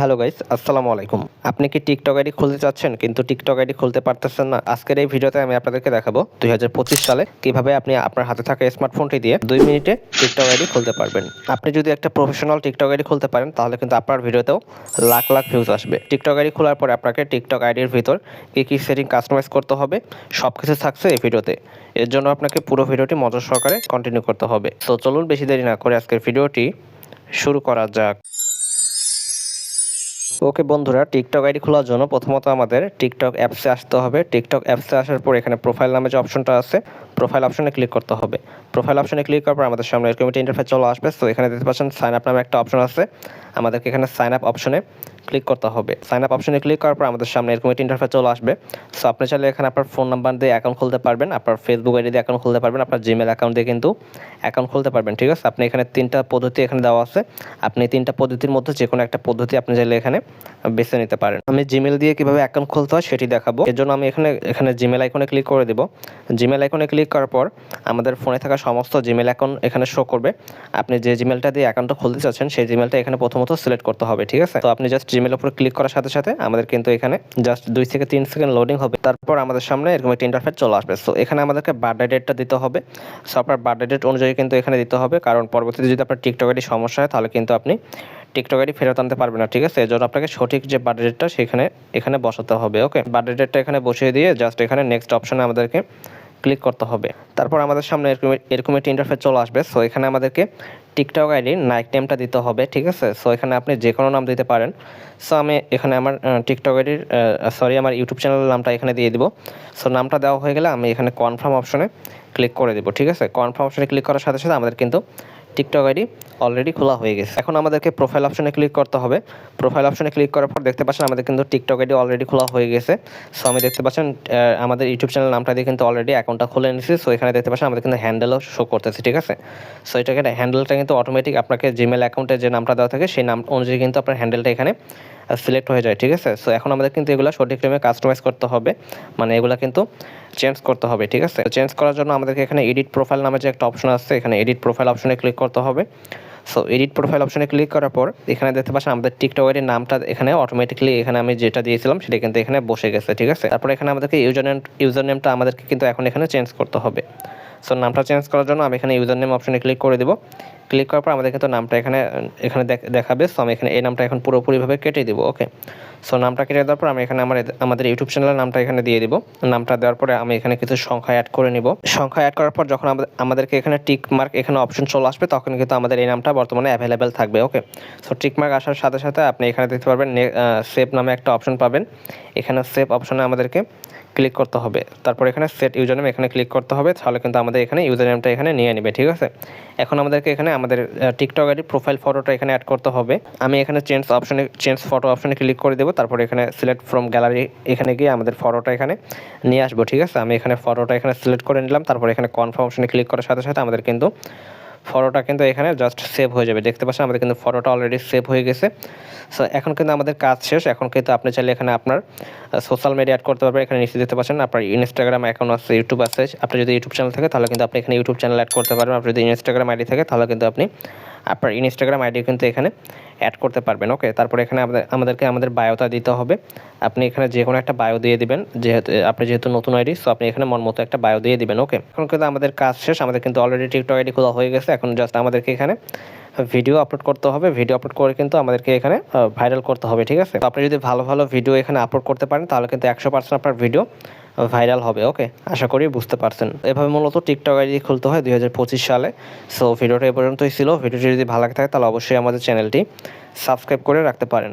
Hello guys, আসসালামু আলাইকুম। আপনি কি টিকটক আইডি খুলতে চাচ্ছেন কিন্তু টিকটক আইডি খুলতে পারতেছেন না? আজকের এই ভিডিওতে আমি আপনাদেরকে দেখাবো দুই হাজার পঁচিশ সালে কীভাবে আপনি আপনার হাতে থাকা স্মার্টফোনটি দিয়ে দুই মিনিটে টিকটক আইডি খুলতে পারবেন। আপনি যদি একটা প্রফেশনাল টিকটক আইডি খুলতে পারেন, তাহলে কিন্তু আপনার ভিডিওতেও লাখ লাখ ভিউজ আসবে। টিকটক আইডি খোলার পরে আপনাকে টিকটক আইডির ভিতর কী কী সেটিং কাস্টমাইজ করতে হবে সব কিছু থাকছে এই ভিডিওতে। এর জন্য আপনাকে পুরো ভিডিওটি মজা সহকারে কন্টিনিউ করতে হবে। তো চলুন বেশি দেরি না করে আজকের ভিডিওটি শুরু করা যাক। ওকে বন্ধুরা, টিকটক আইডি খোলার জন্য প্রথমত আমাদের টিকটক অ্যাপসে আসতে হবে। টিকটক অ্যাপসে আসার পর এখানে প্রোফাইল নামে যে অপশনটা আছে, প্রোফাইল অপশনে ক্লিক করতে হবে। প্রোফাইল অপশনে ক্লিক করার পর আমাদের সামনে এরকম একটা ইন্টারফেস চলে আসবে। তো এখানে দেখতে পাচ্ছেন সাইন আপ নামে একটা অপশন আছে। আমাদেরকে এখানে সাইন আপ অপশনে ক্লিক করতে হবে। সাইন আপ অপশনে ক্লিক করার পর আমাদের সামনে এরকম একটা ইন্টারফেস চলে আসবে। সো আপনি চাইলে এখানে আপনার ফোন নাম্বার দিয়ে অ্যাকাউন্ট খুলতে পারবেন, আপনার ফেসবুক আইডি দিয়ে অ্যাকাউন্ট খুলতে পারবেন, আপনার জিমেল অ্যাকাউন্ট দিয়ে কিন্তু অ্যাকাউন্ট খুলতে পারবেন, ঠিক আছে? আপনি এখানে তিনটা পদ্ধতি এখানে দেওয়া আছে। আপনি তিনটা পদ্ধতির মধ্যে যে কোনো একটা পদ্ধতি আপনি চাইলে এখানে বেছে নিতে পারেন। আমি জিমেল দিয়ে কীভাবে অ্যাকাউন্ট খুলতে হয় সেটি দেখাবো। এর জন্য আমি এখানে এখানে জিমেল আইকনে ক্লিক করে দেবো। জিমেল আইকনে ক্লিক করার পর আমাদের ফোনে থাকা সমস্ত জিমেল অ্যাকাউন্ট এখানে শো করবে। আপনি যে জিমেলটা দিয়ে অ্যাকাউন্টটা খুলতে চাচ্ছেন, সেই জিমেলটা এখানে প্রথমত সিলেক্ট করতে হবে, ঠিক আছে? তো আপনি জাস্ট জিমেল উপর ক্লিক করার সাথে সাথে আমাদের কিন্তু এখানে জাস্ট দুই থেকে তিন সেকেন্ড লোডিং হবে। তারপর আমাদের সামনে এরকম একটা ইন্টারফেস চলে আসবে। সো এখানে আমাদেরকে বার্থডে ডেটটা দিতে হবে। সো আপনার বার্থডে ডেট অনুযায়ী কিন্তু এখানে দিতে হবে। কারণ পরবর্তীতে যদি আপনার টিকটক আইডি সমস্যা হয়, তাহলে কিন্তু আপনি টিকটক আইডি ফেরত আনতে পারবেন না, ঠিক আছে? এর জন্য আপনাকে সঠিক যে বার্থডে ডেটটা সেখানে, এখানে বসাতে হবে ওকে বার্থডে ডেটটা এখানে বসিয়ে দিয়ে জাস্ট এখানে নেক্সট অপশনে আমাদেরকে ক্লিক করতে হবে। তারপর আমাদের সামনে এরকম এরকম একটি ইন্টারফেস চলে আসবে। সো এখানে আমাদেরকে টিকটক আইডি নাইক নেমটা দিতে হবে, ঠিক আছে? সো এখানে আপনি যে কোনো নাম দিতে পারেন। সো আমি এখানে আমার টিকটক আইডির সরি আমার ইউটিউব চ্যানেলের নামটা এখানে দিয়ে দিব। সো নামটা দেওয়া হয়ে গেলে আমি এখানে কনফার্ম অপশনে ক্লিক করে দেবো, ঠিক আছে? কনফার্ম অপশনে ক্লিক করার সাথে সাথে আমাদের কিন্তু টিকটক আইডি অলরেডি খোলা হয়ে গেছে। এখন আমাদেরকে প্রোফাইল অপশনে ক্লিক করতে হবে। প্রোফাইল অপশনে ক্লিক করার পর দেখতে পাচ্ছেন আমাদের কিন্তু টিকটক আইডি অলরেডি খোলা হয়ে গেছে। সো আমি দেখতে পাচ্ছেন আমাদের ইউটিউব চ্যানেল নামটা দিয়ে কিন্তু অলরেডি অ্যাকাউন্টটা খুলে নিয়েছি সো এখানে দেখতে পাচ্ছেন আমাদের কিন্তু হ্যান্ডেলও শো করতেছে, ঠিক আছে? সো এটাকে হ্যান্ডেলটা কিন্তু অটোমেটিক আপনাকে জিমেল অ্যাকাউন্টে যে নামটা দেওয়া থাকে, সেই নাম অনুযায়ী কিন্তু আপনার হ্যান্ডেলটা এখানে সিলেক্ট হয়ে যায়, ঠিক আছে? সো এখন আমাদের কিন্তু এগুলো সঠিক টাইমে কাস্টমাইজ করতে হবে। মানে এগুলো কিন্তু চেঞ্জ করতে হবে, ঠিক আছে? চেঞ্জ করার জন্য আমাদেরকে এখানে এডিট প্রোফাইল নামে যে একটা অপশন আছে, এখানে এডিট প্রোফাইল অপশনে ক্লিক করতে হবে। সো এডিট প্রোফাইল অপশনে ক্লিক করার পর, এখানে দেখতে পাচ্ছেন আমাদের টিকটকের নামটা এখানে অটোমেটিকলি এখানে আমি যেটা দিয়েছিলাম, সেটা কিন্তু এখানে বসে গেছে, ঠিক আছে? তারপর এখানে আমাদেরকে ইউজার নেম ইউজার নেমটা আমাদেরকে কিন্তু এখন এখানে চেঞ্জ করতে হবে। সো নামটা চেঞ্জ করার জন্য আমি এখানে ইউজার নেম অপশনে ক্লিক করে দেবো। ক্লিক করার পর আমাদের কিন্তু নামটা এখানে এখানে দেখাবে। সো আমি এখানে এই নামটা এখন পুরোপুরিভাবে কেটে দিব ওকে সো নামটা কেটে দেওয়ার পর আমি এখানে আমার আমাদের ইউটিউব চ্যানেলের নামটা এখানে দিয়ে দিব। নামটা দেওয়ার পরে আমি এখানে কিছু সংখ্যা অ্যাড করে নিব। সংখ্যা অ্যাড করার পর যখন আমাদেরকে এখানে টিক মার্ক এখানে অপশন চলে আসবে, তখন কিন্তু আমাদের এই নামটা বর্তমানে অ্যাভেলেবেল থাকবে ওকে সো টিক মার্ক আসার সাথে সাথে আপনি এখানে দেখতে পারবেন সেভ নামে একটা অপশন পাবেন। এখানে সেভ অপশনে আমাদেরকে ক্লিক করতে হবে। তারপর এখানে সেট ইউজার নেম এখানে ক্লিক করতে হবে। তাহলে কিন্তু আমাদের এখানে ইউজার নেমটা এখানে নিয়ে নেবে, ঠিক আছে? এখন আমাদেরকে এখানে আমাদের টিকটক আইডি প্রোফাইল ফটোটা এখানে অ্যাড করতে হবে। আমি এখানে চেঞ্জ অপশনে চেঞ্জ ফটো অপশনে ক্লিক করে দেবো। তারপর এখানে সিলেক্ট ফ্রম গ্যালারি এখানে গিয়ে আমাদের ফটোটা এখানে নিয়ে আসব, ঠিক আছে? আমি এখানে ফটোটা এখানে সিলেক্ট করে নিলাম। তারপর এখানে কনফার্ম অপশনে ক্লিক করার সাথে সাথে আমাদের কিন্তু ফটোটা কিন্তু এখানে জাস্ট সেভ হয়ে যাবে। দেখতে পাচ্ছেন, আমাদের কিন্তু ফটোটা অলরেডি সেভ হয়ে গেছে। সো এখন কিন্তু আমাদের কাজ শেষ। এখন কিন্তু আপনি চাইলে এখানে আপনার সোশ্যাল মিডিয়া অ্যাড করতে পারবেন। এখানে নিশ্চিত দেখতে পাচ্ছেন, আপনার ইনস্টাগ্রাম অ্যাকাউন্ট আছে ইউটিউব আছে। আপনি যদি ইউটিউব চ্যানেল থাকে, তাহলে কিন্তু আপনি এখানে ইউটিউব চ্যানেল অ্যাড করতে পারবেন। আপনি যদি ইনস্টাগ্রাম আইডি থাকে, তাহলে কিন্তু আপনি আপনার ইনস্টাগ্রাম আইডি কিন্তু এখানে অ্যাড করতে পারবেন ওকে তারপরে এখানে আমাদেরকে আমাদের বায়োটা দিতে হবে। আপনি এখানে যে কোনো একটা বায়ো দিয়ে দিবেন, যেহেতু, আপনি যেহেতু নতুন আইডি সো আপনি এখানে মন মতো একটা বায়ো দিয়ে দিবেন ওকে এখন কিন্তু আমাদের কাজ শেষ, আমাদের কিন্তু অলরেডি টিকটক আইডি খোলা হয়ে গেছে, এখন জাস্ট আমাদেরকে এখানে ভিডিও আপলোড করতে হবে। ভিডিও আপলোড করে কিন্তু আমাদেরকে এখানে ভাইরাল করতে হবে, ঠিক আছে? আপনি যদি ভালো ভালো ভিডিও এখানে আপলোড করতে পারেন, তাহলে কিন্তু একশো পার্সেন্ট আপনার ভিডিও ভাইরাল হবে, ওকে? আশা করি বুঝতে পারছেন। এভাবে মূলত টিকটক আইডি খুলতে হয় দুই হাজার পঁচিশ সালে। সো ভিডিওটা এ পর্যন্তই ছিল। ভিডিওটি যদি ভালো লাগে থাকে, তাহলে অবশ্যই আমাদের চ্যানেলটি সাবস্ক্রাইব করে রাখতে পারেন।